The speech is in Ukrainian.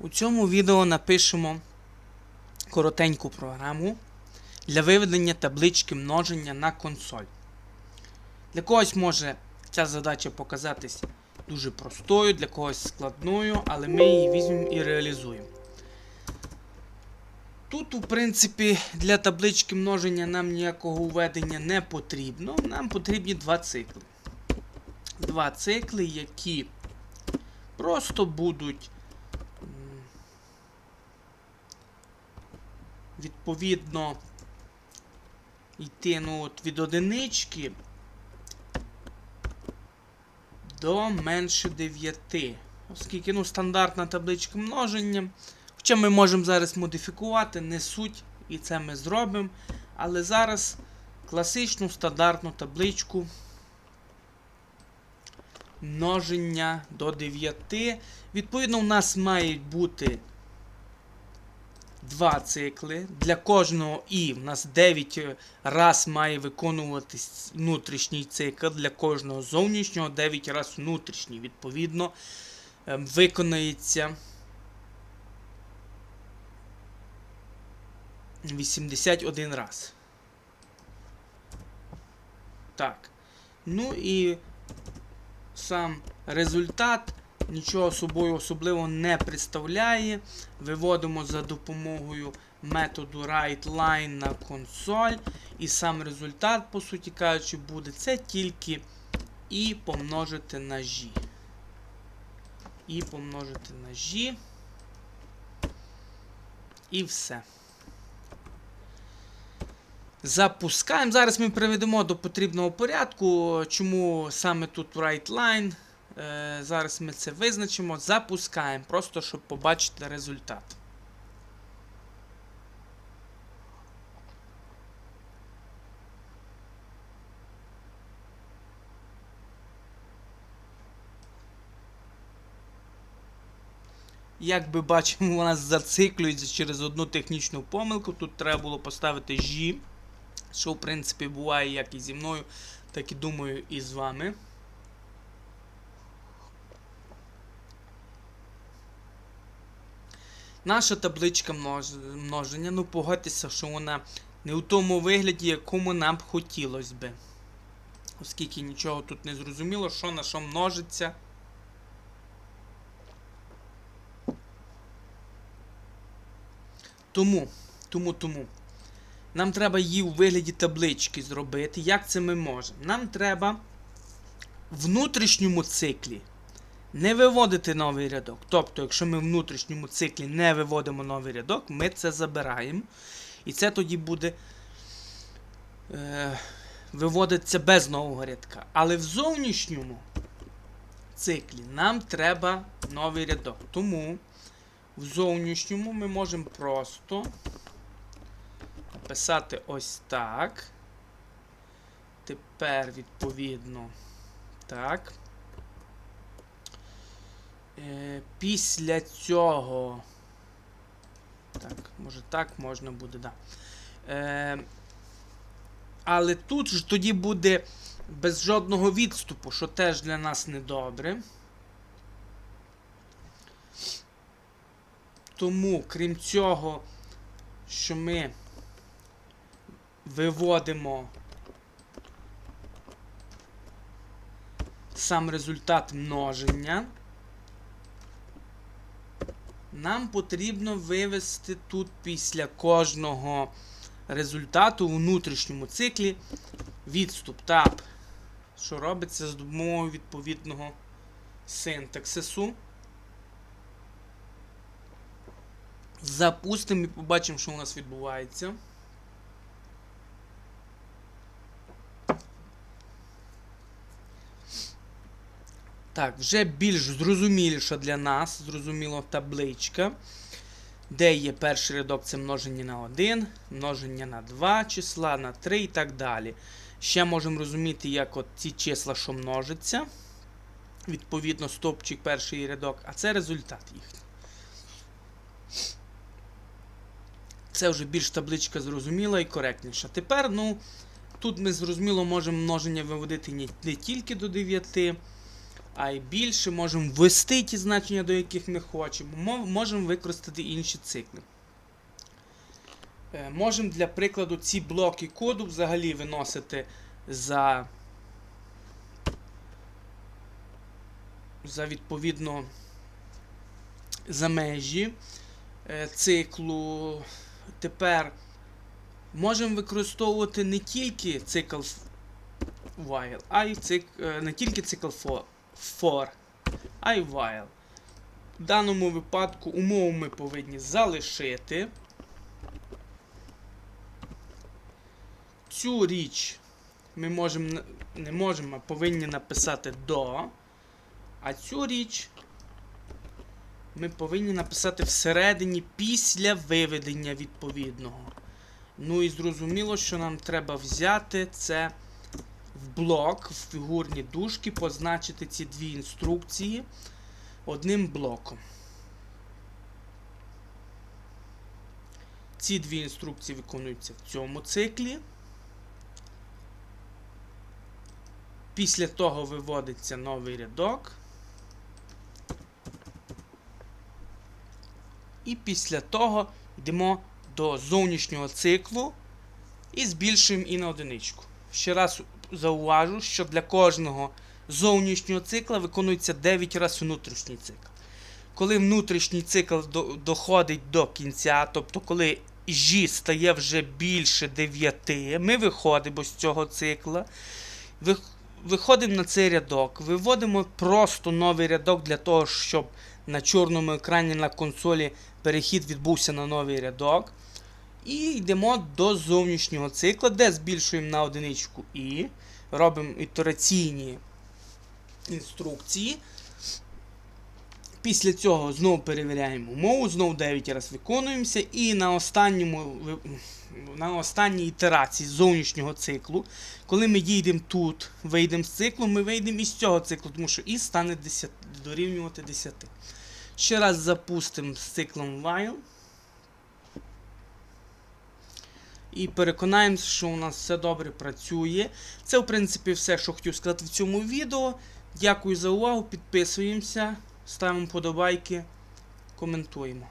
У цьому відео напишемо коротеньку програму для виведення таблички множення на консоль. Для когось може ця задача показатись дуже простою, для когось складною, але ми її візьмемо і реалізуємо. Тут, у принципі, для таблички множення нам ніякого введення не потрібно. Нам потрібні два цикли. Два цикли, які просто будуть відповідно йти ну, от, від одинички до менше 9. Оскільки ну, стандартна табличка множення. Хоча ми можемо зараз модифікувати, не суть, і це ми зробимо. Але зараз класичну стандартну табличку множення до 9. Відповідно, у нас мають бути два цикли. Для кожного і в нас 9 раз має виконуватись внутрішній цикл, для кожного зовнішнього 9 раз внутрішній. Відповідно, ем, виконається 81 раз. Так. Ну і сам результат нічого собою особливо не представляє. Виводимо за допомогою методу WriteLine на консоль. І сам результат, по суті кажучи, буде це тільки і помножити на G. І помножити на G. І все. Запускаємо. Зараз ми приведемо до потрібного порядку. Чому саме тут WriteLine. Е, зараз ми це визначимо. Запускаємо, просто щоб побачити результат. Як би бачимо, нас зациклюється через одну технічну помилку. Тут треба було поставити G, що в принципі буває як і зі мною, так і думаю, і з вами. Наша табличка множення, ну погодьтеся, що вона не у тому вигляді, якому нам б хотілося би. Оскільки нічого тут не зрозуміло, що на що множиться. Тому, тому, тому. Нам треба її у вигляді таблички зробити. Як це ми можемо? Нам треба в внутрішньому циклі не виводити новий рядок. Тобто, якщо ми в внутрішньому циклі не виводимо новий рядок, ми це забираємо. І це тоді буде е, виводиться без нового рядка. Але в зовнішньому циклі нам треба новий рядок. Тому в зовнішньому ми можемо просто написати ось так. Тепер, відповідно, так. Е, після цього. Так, може так можна буде, да. Е, але тут ж тоді буде без жодного відступу, що теж для нас недобре. Тому, крім цього, що ми виводимо сам результат множення, нам потрібно вивести тут після кожного результату у внутрішньому циклі відступ tab, що робиться з допомогою відповідного синтаксису. Запустимо і побачимо, що у нас відбувається. Так, вже більш зрозуміліша для нас, зрозуміло, табличка. Де є перший рядок це множення на 1, множення на 2 числа, на 3 і так далі. Ще можемо розуміти, як от ці числа, що множаться. Відповідно, стопчик перший рядок, а це результат їхній. Це вже більш табличка зрозуміла і коректніша. Тепер, ну, тут ми зрозуміло можемо множення виводити не, не тільки до 9, а й більше. Можемо ввести ті значення, до яких ми хочемо. Мо- Можемо використати інші цикли. Е, Можемо для прикладу ці блоки коду взагалі виносити за, за відповідно за межі е, циклу. Тепер можемо використовувати не тільки цикл while, а й цик, е, не тільки цикл for, for, й while. В даному випадку умову ми повинні залишити. Цю річ ми можемо не можемо, а повинні написати до. А цю річ ми повинні написати всередині після виведення відповідного. Ну і зрозуміло, що нам треба взяти це в блок, в фігурні дужки, позначити ці дві інструкції одним блоком. Ці дві інструкції виконуються в цьому циклі. Після того виводиться новий рядок. І після того йдемо до зовнішнього циклу і збільшуємо і на одиничку. Ще раз зауважу, що для кожного зовнішнього цикла виконується 9 разів внутрішній цикл. Коли внутрішній цикл до- доходить до кінця, тобто коли G стає вже більше 9, ми виходимо з цього цикла. Виходимо на цей рядок, виводимо просто новий рядок для того, щоб на чорному екрані на консолі перехід відбувся на новий рядок. І йдемо до зовнішнього цикла, де збільшуємо на одиничку і робимо ітераційні інструкції. Після цього знову перевіряємо умову, знову 9 разів виконуємося, і на останньому на останній ітерації зовнішнього циклу, коли ми дійдемо тут, вийдемо з циклу, ми вийдемо із цього циклу, тому що і стане 10, дорівнювати 10. Ще раз запустимо з циклом while. І переконаємося, що у нас все добре працює. Це, в принципі, все, що хотів сказати в цьому відео. Дякую за увагу. Підписуємося, ставимо подобайки, коментуємо.